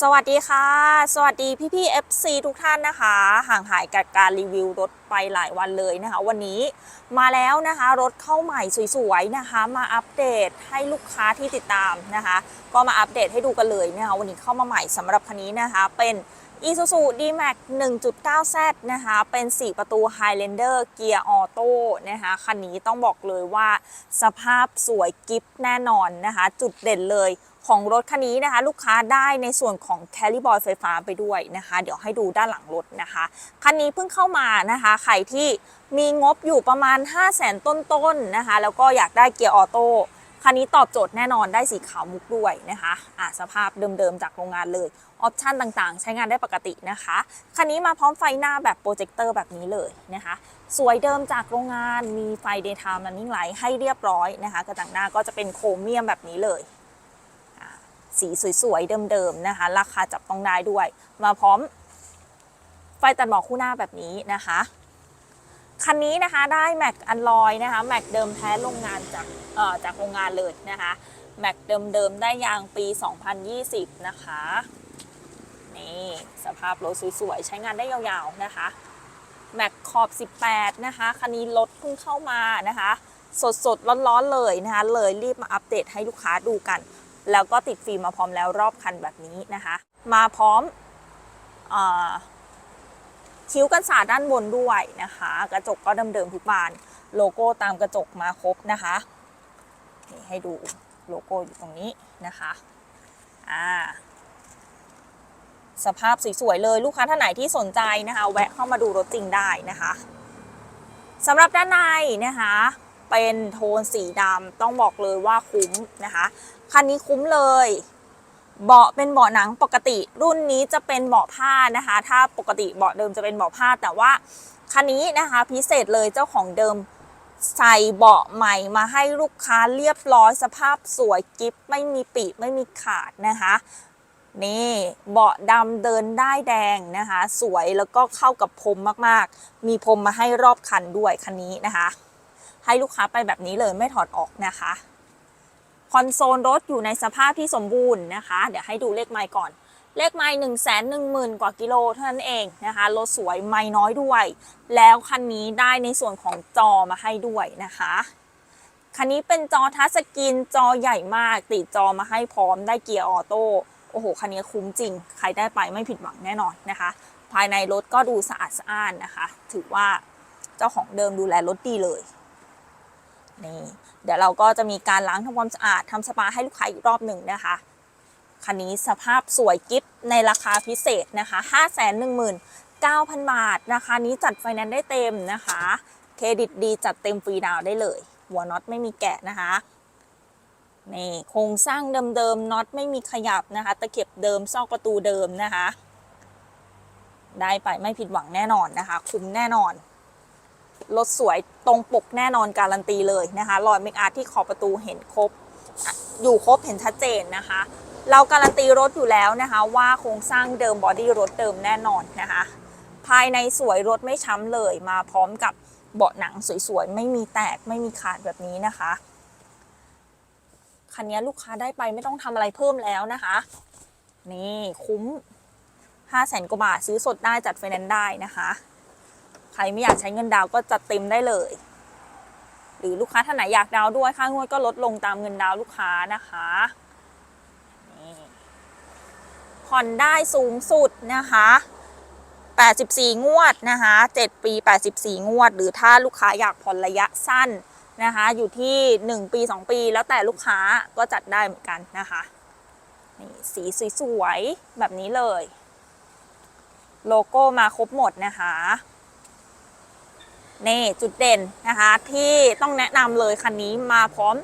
สวัสดีค่ะ สวัสดีพี่พี่ๆ FC ทุกท่านนะคะ ห่างหายกับการรีวิวรถไปหลายวันเลยนะคะ วันนี้มาแล้วนะคะรถเข้าใหม่สวยๆนะคะ มาอัปเดตให้ลูกค้าที่ติดตามนะคะ ก็มาอัปเดตให้ดูกันเลยนะคะวันนี้เข้ามาใหม่สำหรับคันนี้นะคะ เป็น Isuzu D-Max 1.9Z นะคะ เป็น 4 ประตู Highlander เกียร์ออโต้นะคะ คันนี้ต้องบอกเลยว่าสภาพสวยกิฟแน่นอนนะคะ จุดเด่นเลย ของรถคันนี้นะคะ ลูกค้าได้ในส่วนของ c a r r y b o y ไฟฟ้าไปด้วยนะคะ เดี๋ยวให้ดูด้านหลังรถนะคะคันนี้เพิ่งเข้ามานะคะ ใครที่มีงบอยู่ประมาณ 5 0 0แสนต้นๆนะคะ แล้วก็อยากได้เกียร์ออโต้คันนี้ตอบโจทย์แน่นอนได้สีขาวมุกด้วยนะคะอะสภาพเดิมๆจากโรงงานเลย ออปชันต่างๆ ใช้งานได้ปกตินะคะ คันนี้มาพร้อมไฟหน้าแบบโปรเจคเตอร์แบบนี้เลยนะคะ สวยเดิมจากโรงงาน มีไฟ daytime running light ให้เรียบร้อยนะคะ กระจังหน้าก็จะเป็นโครเมียมแบบนี้เลย สีสวยๆ เดิมๆนะคะ ราคาจับต้องได้ด้วย มาพร้อม ไฟตัดหมอกคู่หน้าแบบนี้นะคะ คันนี้นะคะได้แม็กอันลอยนะคะแม็กเดิมแท้โรงงานจากเอ่อจากโรงงานเลยนะคะแม็กเดิมๆ ได้ยางปี 2020 นะคะนี่สภาพรถสวยๆ ใช้งานได้ยาวๆนะคะแม็กขอบ 18 นะคะ คันนี้รถเพิ่งเข้ามานะคะ สดๆ ร้อนๆ เลยนะคะ เลยรีบมาอัปเดตให้ลูกค้าดูกัน แล้วก็ติดฟิล์มมาพร้อมแล้วรอบคันแบบนี้นะคะ มาพร้อมอคิ้วกันสาดด้านบนด้วยนะคะ กระจกก็เดิมๆทุกบาน โลโก้ตามกระจกมาครบนะคะนี่ให้ดูโลโก้อยู่ตรงนี้นะคะอ่าสภาพสวยๆเลยลูกค้าท่านไหนที่สนใจนะคะ แวะเข้ามาดูรถจริงได้นะคะสำหรับด้านในนะคะ เป็นโทนสีดำต้องบอกเลยว่าคุ้มนะคะ คันนี้คุ้มเลย เบาะเป็นเบาะหนังปกติ รุ่นนี้จะเป็นเบาะผ้านะคะ ถ้าปกติเบาะเดิมจะเป็นเบาะผ้า แต่ว่าคันนี้นะคะพิเศษเลยเจ้าของเดิมใส่เบาะใหม่มาให้ลูกค้าเรียบร้อยสภาพสวยกิฟไม่มีปีไม่มีขาดนะคะนี่เบาะดำเดินได้แดงนะคะ สวยแล้วก็เข้ากับพรมมากๆ มีพรมมาให้รอบคันด้วยคันนี้นะคะ ให้ลูกค้าไปแบบนี้เลยไม่ถอดออกนะคะคอนโซลรถอยู่ในสภาพที่สมบูรณ์นะคะ เดี๋ยวให้ดูเลขไมล์ก่อน เลขไมล์หนึ่งแสนหนึ่งหมื่นกว่ากิโลเท่านั้นเองนะคะ รถสวยไมล์น้อยด้วย แล้วคันนี้ได้ในส่วนของจอมาให้ด้วยนะคะ คันนี้เป็นจอทัชสกรีนจอใหญ่มากติดจอมาให้พร้อมได้เกียร์ออโต้ โอ้โห คันนี้คุ้มจริง ใครได้ไปไม่ผิดหวังแน่นอนนะคะ ภายในรถก็ดูสะอาดสะอ้านนะคะ ถือว่าเจ้าของเดิมดูแลรถดีเลย นี่เดี๋ยวเราก็จะมีการล้างทำความสะอาดทำสปาให้ลูกค้าอีกรอบหนึ่งนะคะ คันนี้สภาพสวยกิฟในราคาพิเศษนะคะ5 1 9 0 0 0 บาท ราคานี้จัดไฟแนนซ์ได้เต็มนะคะ เครดิตดีจัดเต็มฟรีดาวได้เลย หัวน็อตไม่มีแกะนะคะนี่โครงสร้างเดิมๆน็อตไม่มีขยับนะคะ ตะเข็บเดิมซอกประตูเดิมนะคะ ได้ไปไม่ผิดหวังแน่นอนนะคะ คุ้มแน่นอน รถสวยตรงปกแน่นอนการันตีเลยนะคะรอยเมคอาร์ที่ขอบประตูเห็นครบอะอยู่ครบเห็นชัดเจนนะคะ เราการันตีรถอยู่แล้วนะคะ ว่าโครงสร้างเดิมบอดี้รถเดิมแน่นอนนะคะ ภายในสวยรถไม่ช้ำเลย มาพร้อมกับเบาะหนังสวยๆ ไม่มีแตกไม่มีขาดแบบนี้นะคะคันนี้ลูกค้าได้ไปไม่ต้องทำอะไรเพิ่มแล้วนะคะ นี่คุ้ม5 0 0แสนกว่าบาทซื้อสดได้จัดไฟแนนซ์ได้นะคะ ใครไม่อยากใช้เงินดาวก็จัดเต็มได้เลย หรือลูกค้าท่านไหนอยากดาวด้วยค่างวดก็ลดลงตามเงินดาวลูกค้านะคะผ่อนได้สูงสุดนะคะ84 งวดนะคะ7ปี 84 งวด หรือถ้าลูกค้าอยากผ่อนระยะสั้นนะคะ อยู่ที่ 1 ปี 2 ปี แล้วแต่ลูกค้าก็จัดได้เหมือนกันนะคะนี่สีสวยๆแบบนี้เลย โลโก้มาครบหมดนะคะ นี่จุดเด่นนะคะที่ต้องแนะนำเลยคันนี้มาพร้อม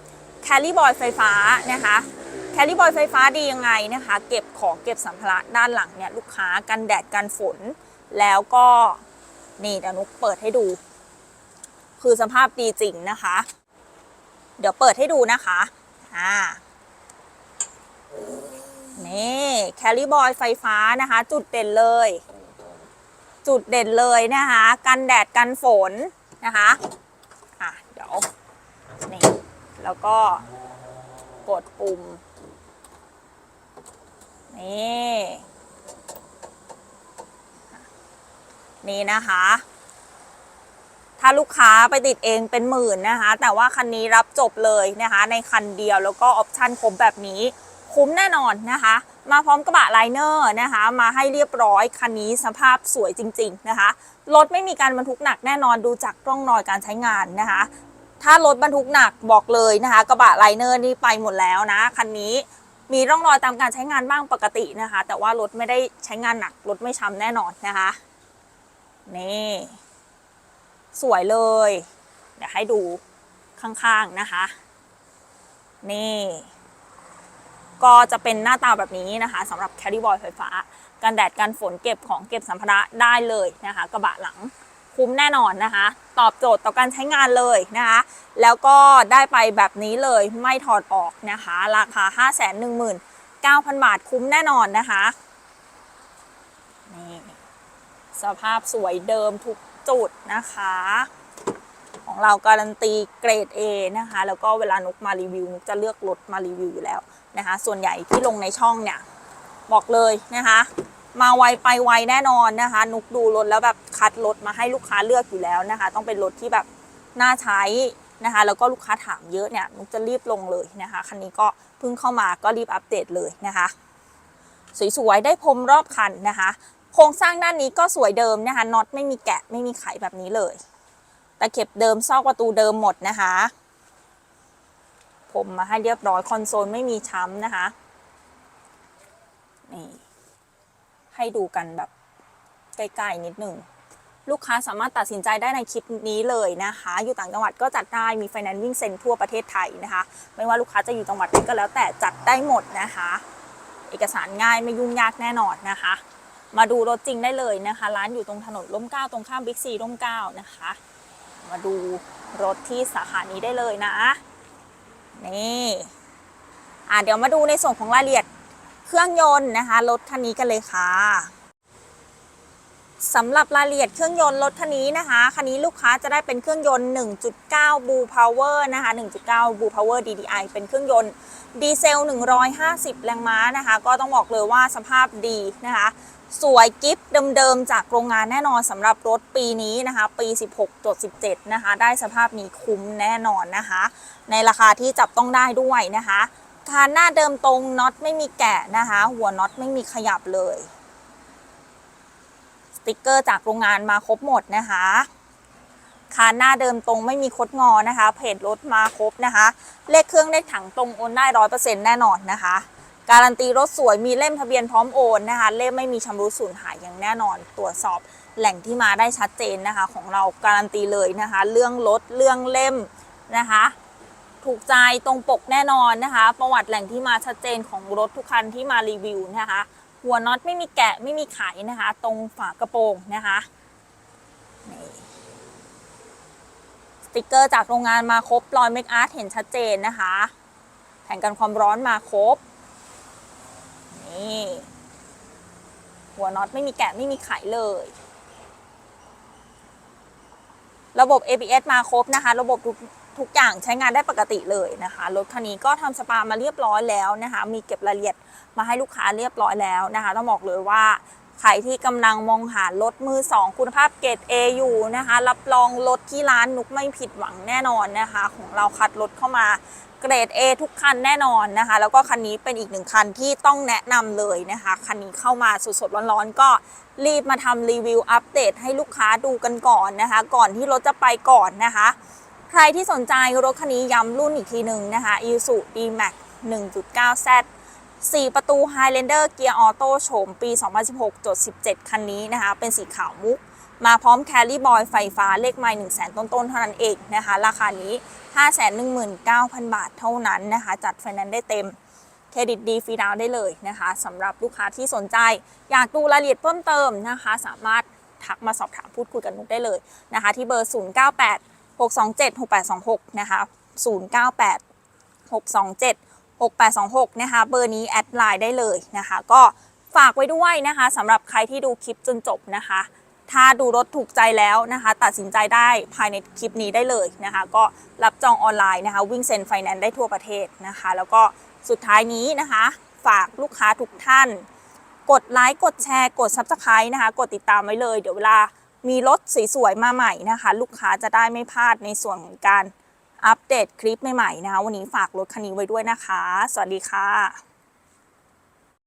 แคลรี่บอยไฟฟ้านะคะแคลรี่บอยไฟฟ้าดียังไงนะคะ เก็บของเก็บสัมภาระด้านหลังเนี่ยลูกค้ากันแดดกันฝน แล้วก็นี่เดี๋ยวนุกเปิดให้ดู คือสภาพดีจริงนะคะ เดี๋ยวเปิดให้ดูนะคะอ่านี่แคลรี่บอยไฟฟ้านะคะ จุดเด่นเลย จุดเด่นเลยนะคะ กันแดดกันฝนนะคะอะเดี๋ยวนี่แล้วก็กดปุ่ม นี่ นี่นะคะ ถ้าลูกค้าไปติดเองเป็นหมื่นนะคะ แต่ว่าคันนี้รับจบเลยนะคะ ในคันเดียวแล้วก็ออปชันครบแบบนี้คุ้มแน่นอนนะคะ มาพร้อมกระบะไลเนอร์นะคะ มาให้เรียบร้อยคันนี้สภาพสวยจริง ๆนะคะ รถไม่มีการบรรทุกหนักแน่นอนดูจากร่องรอยการใช้งานนะคะ ถ้ารถบรรทุกหนักบอกเลยนะคะ กระบะไลเนอร์นี่ไปหมดแล้วนะคันนี้มีร่องรอยตามการใช้งานบ้างปกตินะคะ แต่ว่ารถไม่ได้ใช้งานหนักรถไม่ช้ำแน่นอนนะคะนี่สวยเลย เดี๋ยวให้ดูข้างๆนะคะ นี่ ก็จะเป็นหน้าตาแบบนี้นะคะสำหรับแคริบอยไฟฟ้า กันแดดกันฝนเก็บของเก็บสัมภาระได้เลยนะคะ กระบะหลังคุ้มแน่นอนนะคะ ตอบโจทย์ต่อการใช้งานเลยนะคะ แล้วก็ได้ไปแบบนี้เลยไม่ถอดออกนะคะ ราคา 5 1 9 0 0 0 บาทคุ้มแน่นอนนะคะนี่สภาพสวยเดิมทุกจุดนะคะ ของเราการันตีเกรด A นะคะ แล้วก็เวลานุกมารีวิวนุกจะเลือกรถมารีวิวอยู่แล้วนะคะ ส่วนใหญ่ที่ลงในช่องเนี่ย บอกเลยนะคะ มาไวไปไวแน่นอนนะคะ นุกดูรถแล้วแบบคัดรถมาให้ลูกค้าเลือกอยู่แล้วนะคะ ต้องเป็นรถที่แบบน่าใช้นะคะ แล้วก็ลูกค้าถามเยอะเนี่ยนุกจะรีบลงเลยนะคะ คันนี้ก็เพิ่งเข้ามาก็รีบอัปเดตเลยนะคะสวยๆได้พรมรอบคันนะคะ โครงสร้างด้านนี้ก็สวยเดิมนะคะน็อตไม่มีแกะไม่มีไขแบบนี้เลย ตะเข็บเดิมซอกประตูเดิมหมดนะคะ ผมมาให้เรียบร้อยคอนโซลไม่มีช้ำนะคะนี่ให้ดูกันแบบใกล้ๆนิดหนึ่งลูกค้าสามารถตัดสินใจได้ในคลิปนี้เลยนะคะ อยู่ต่างจังหวัดก็จัดได้มีไฟแนนซ์วิ่งเซ็นทั่วประเทศไทยนะคะ ไม่ว่าลูกค้าจะอยู่จังหวัดไหนก็แล้วแต่จัดได้หมดนะคะ เอกสารง่ายไม่ยุ่งยากแน่นอนนะคะ มาดูรถจริงได้เลยนะคะ ร้านอยู่ตรงถนนร่มเก้าตรงข้ามบิ๊กซีร่มเก้านะคะ มาดูรถที่สาขานี้ได้เลยนะ นี่อะเดี๋ยวมาดูในส่วนของรายละเอียดเครื่องยนต์นะคะรถคันนี้กันเลยค่ะสำหรับรายละเอียดเครื่องยนต์รถคันนี้นะคะคันนี้ลูกค้าจะได้เป็นเครื่องยนต์ 1.9 Blue Power นะคะ 1.9 Blue Power DDI เป็นเครื่องยนต์ดีเซล 150 แรงม้านะคะ ก็ต้องบอกเลยว่าสภาพดีนะคะ สวยกิฟต์เดิมๆจากโรงงานแน่นอนสำหรับรถปีนี้นะคะ ปี 16.17 นะคะ ได้สภาพนี้คุ้มแน่นอนนะคะ ในราคาที่จับต้องได้ด้วยนะคะคานหน้าเดิมตรงน็อตไม่มีแกะนะคะ หัวน็อตไม่มีขยับเลย สติกเกอร์จากโรงงานมาครบหมดนะคะคานหน้าเดิมตรงไม่มีคดงอนะคะ เพจรถมาครบนะคะ เลขเครื่องเลขถังตรงโอนได้ร้อยเปอร์เซ็นต์แน่นอนนะคะ การันตีรถสวยมีเล่มทะเบียนพร้อมโอนนะคะ เล่มไม่มีชำรุดสูญหายอย่างแน่นอน ตรวจสอบแหล่งที่มาได้ชัดเจนนะคะ ของเราการันตีเลยนะคะ เรื่องรถเรื่องเล่มนะคะ ถูกใจตรงปกแน่นอนนะคะ ประวัติแหล่งที่มาชัดเจนของรถทุกคันที่มารีวิวนะคะ หัวน็อตไม่มีแกะไม่มีไขนะคะ ตรงฝากระโปรงนะคะสติกเกอร์จากโรงงานมาครบรอยเมคอาร์ตเห็นชัดเจนนะคะ แผงกันความร้อนมาครบ นี่ หัวน็อตไม่มีแกะไม่มีไขเลย ระบบ ABS มาครบนะคะ ระบบทุกทุกอย่างใช้งานได้ปกติเลยนะคะ รถคันนี้ก็ทำสปามาเรียบร้อยแล้วนะคะ มีเก็บรายละเอียดมาให้ลูกค้าเรียบร้อยแล้วนะคะ ต้องบอกเลยว่าใครที่กำลังมองหารถมือ 2 คุณภาพเกรด A อยู่นะคะ รับรองรถที่ร้านนุกไม่ผิดหวังแน่นอนนะคะ ของเราคัดรถเข้ามา เกรด A ทุกคันแน่นอนนะคะ แล้วก็คันนี้เป็นอีกหนึ่งคันที่ต้องแนะนำเลยนะคะ คันนี้เข้ามาสดๆร้อนๆ ก็รีบมาทำรีวิวอัปเดตให้ลูกค้าดูกันก่อนนะคะ ก่อนที่รถจะไปก่อนนะคะ ใครที่สนใจรถคันนี้ย้ำรุ่นอีกทีหนึ่งนะคะ i s u D-Max 1.9Z 4 ประตู Highlander เกียร์ออโต้โฉมปี 2016.17 คันนี้นะคะ เป็นสีขาวมุก มาพร้อมแคลรี่บอยไฟฟ้าเลขไมล์1 0 0 0 0 0ต้นๆเท่านั้นเองนะคะ ราคานี้ 519,000 บาทเท่านั้นนะคะ จัดไฟแนนซ์ได้เต็มเครดิตดีฟรีดาวได้เลยนะคะสำหรับลูกค้าที่สนใจ อยากดูรายละเอียดเพิ่มเติมนะคะ สามารถทักมาสอบถามพูดคุยกับนุกได้เลยนะคะ ที่เบอร์ 098 627 6826 นะคะ 098 627 6826 นะคะ เบอร์นี้แอดไลน์ได้เลยนะคะ ก็ฝากไว้ด้วยนะคะสำหรับใครที่ดูคลิปจนจบนะคะ ถ้าดูรถถูกใจแล้วนะคะ ตัดสินใจได้ภายในคลิปนี้ได้เลยนะคะ ก็รับจองออนไลน์นะคะ วิ่งเซ็นไฟแนนซ์ได้ทั่วประเทศนะคะ แล้วก็สุดท้ายนี้นะคะ ฝากลูกค้าทุกท่าน กดไลค์กดแชร์ กด Subscribe นะคะ กดติดตามไว้เลย เดี๋ยวเวลามีรถสวยๆมาใหม่นะคะ ลูกค้าจะได้ไม่พลาดในส่วนของการอัปเดตคลิปใหม่ๆนะคะ วันนี้ฝากรถคันนี้ไว้ด้วยนะคะ สวัสดีค่ะ